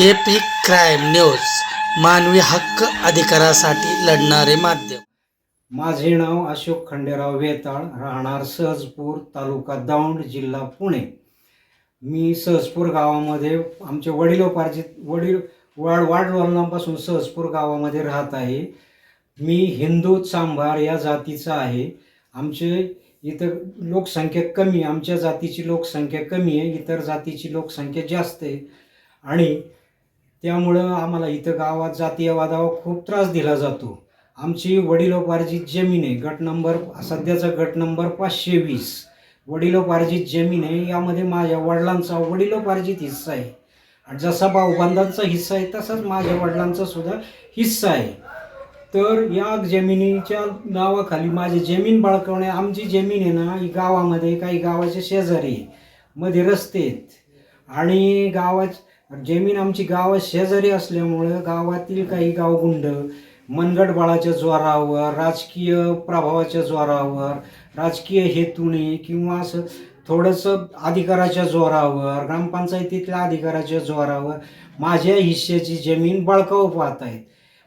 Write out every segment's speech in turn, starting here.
AP crime news मानवी हक्क अधिकारासाठी लढणारे माध्यम. माझे नाव अशोक खंडेराव वेताळ राहणार सहजपूर तालुका दौंड जिल्हा पुणे. मी सहजपूर गावामध्ये आमचे वडिलोपार्जित वडील वाड वाडवडिलांपासून सहजपूर गावामध्ये राहत आहे. मी हिंदू चांभार या जातीचा आहे. आमचे इतर लोकसंख्या कमी आमच्या जातीची लोकसंख्या कमी आहे इतर जातीची लोकसंख्या जास्त आहे. आणि त्यामुळं आम्हाला इथं गावात जातीयवादावर खूप त्रास दिला जातो. आमची वडिलोपार्जित जमीन आहे गट नंबर सध्याचा गट नंबर पाचशे वीस. वडिलोपार्जित जमीन आहे यामध्ये माझ्या वडिलांचा वडिलोपार्जित हिस्सा आहे. आणि जसा भाऊबंधांचा हिस्सा आहे तसाच माझ्या वडिलांचा सुद्धा हिस्सा आहे. तर या जमिनीच्या नावाखाली माझी जमीन बळकवणे आमची जमीन आहे ना ही गावामध्ये काही गावाच्या शेजारी मध्ये रस्ते आहेत. आणि गावात जमीन आमची गावा शेजारी असल्यामुळं गावातील काही गावगुंड मनगट बाळाच्या जोरावर राजकीय प्रभावाच्या जोरावर राजकीय हेतूने किंवा असं थोडंसं अधिकाराच्या जोरावर ग्रामपंचायतीतल्या अधिकाराच्या जोरावर माझ्या हिश्श्याची जमीन बळकावू पाहत आहेत.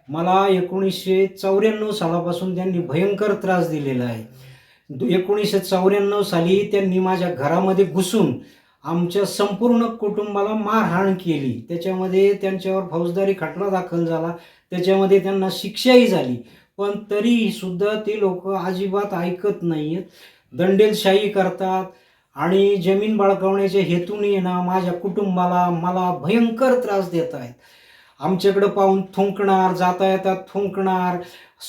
मला एकोणीसशे चौऱ्याण्णव सालापासून त्यांनी भयंकर त्रास दिलेला आहे. दु- एकोणीसशे चौऱ्याण्णव साली त्यांनी माझ्या घरामध्ये घुसून आमच्या संपूर्ण कुटुंबाला मारहाण केली. त्याच्यामध्ये त्यांच्यावर फौजदारी खटला दाखल झाला. त्याच्यामध्ये त्यांना शिक्षाही झाली. पण तरीही सुद्धा ते लोक अजिबात ऐकत नाही आहेत दंडेलशाही करतात आणि जमीन बळकावण्याच्या हेतूने ना माझ्या कुटुंबाला मला भयंकर त्रास देत आहेत. आमच्याकडं पाहून थुंकणार जाता येतात थुंकणार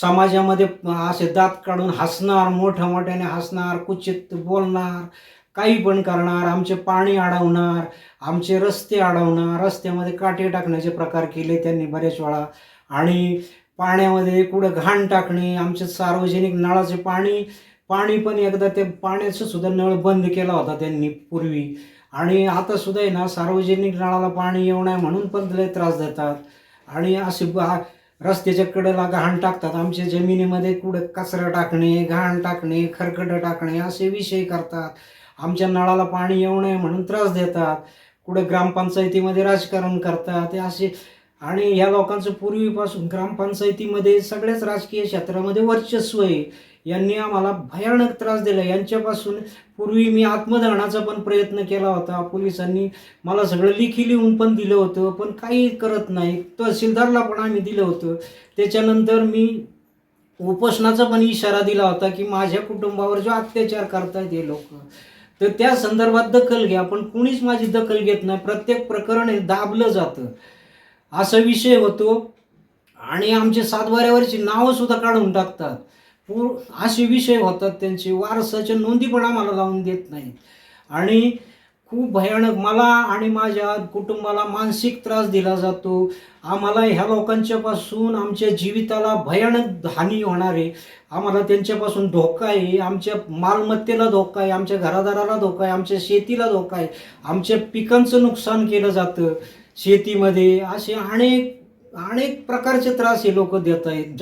समाजामध्ये असे दात काढून हसणार मोठ्या मोठ्याने हसणार कुचित बोलणार. काही पण करणार आमचे पाणी अडवणार आमचे रस्ते अडवणार रस्त्यामध्ये काटे टाकण्याचे प्रकार केले त्यांनी बरेच वेळा. आणि पाण्यामध्ये कुठं घाण टाकणे आमचे सार्वजनिक नळाचे पाणी पाणी पण एकदा ते पाण्याचं सुद्धा नळ बंद केला होता त्यांनी पूर्वी. आणि आता सुद्धा आहे ना सार्वजनिक नळाला पाणी येऊ नये म्हणून पण लय त्रास देतात. आणि असे बा- रस्त्याच्या कडेला घाण टाकतात आमच्या जमिनीमध्ये कुठं कचरा टाकणे घाण टाकणे खरकटं टाकणे असे विषय करतात. आमच्या नळाला पाणी येऊ नये म्हणून त्रास देतात. कुठे ग्रामपंचायतीमध्ये राजकारण करतात हे असे. आणि ह्या लोकांचं पूर्वीपासून ग्रामपंचायतीमध्ये सगळ्याच राजकीय क्षेत्रामध्ये वर्चस्व आहे. यांनी आम्हाला भयानक त्रास दिला. यांच्यापासून पूर्वी मी आत्मदहनाचा पण प्रयत्न केला होता. पोलिसांनी मला सगळं लिखी लिहून पण दिलं होतं पण काही करत नाही. तहसीलदारला पण आम्ही दिलं होतं. त्याच्यानंतर मी उपोषणाचा पण इशारा दिला होता की माझ्या कुटुंबावर जो अत्याचार करतायत हे लोक तर त्या संदर्भात दखल घ्या. पण कुणीच माझी दखल घेत नाही. प्रत्येक प्रकरण हे दाबलं जातं. असा विषय होतो. आणि आमचे सातबाऱ्यावरची नावंसुद्धा काढून टाकतात. पूर असे विषय होतात. त्यांचे वारसाच्या नोंदी पण आम्हाला लावून देत नाहीत. आणि खूप भयानक. मला आणि माझ्या कुटुंबाला मानसिक त्रास दिला जातो. आम्हाला ह्या लोकांच्यापासून आमच्या जीविताला भयानक हानी होणार आहे. आम्हाला त्यांच्यापासून धोका आहे. आमच्या मालमत्तेला धोका आहे. आमच्या घरादाराला धोका आहे. आमच्या शेतीला धोका आहे. आमच्या पिकांचं नुकसान केलं जातं शेतीमध्ये. असे अनेक अनेक प्रकारचे त्रास हे लोक देत आहेत.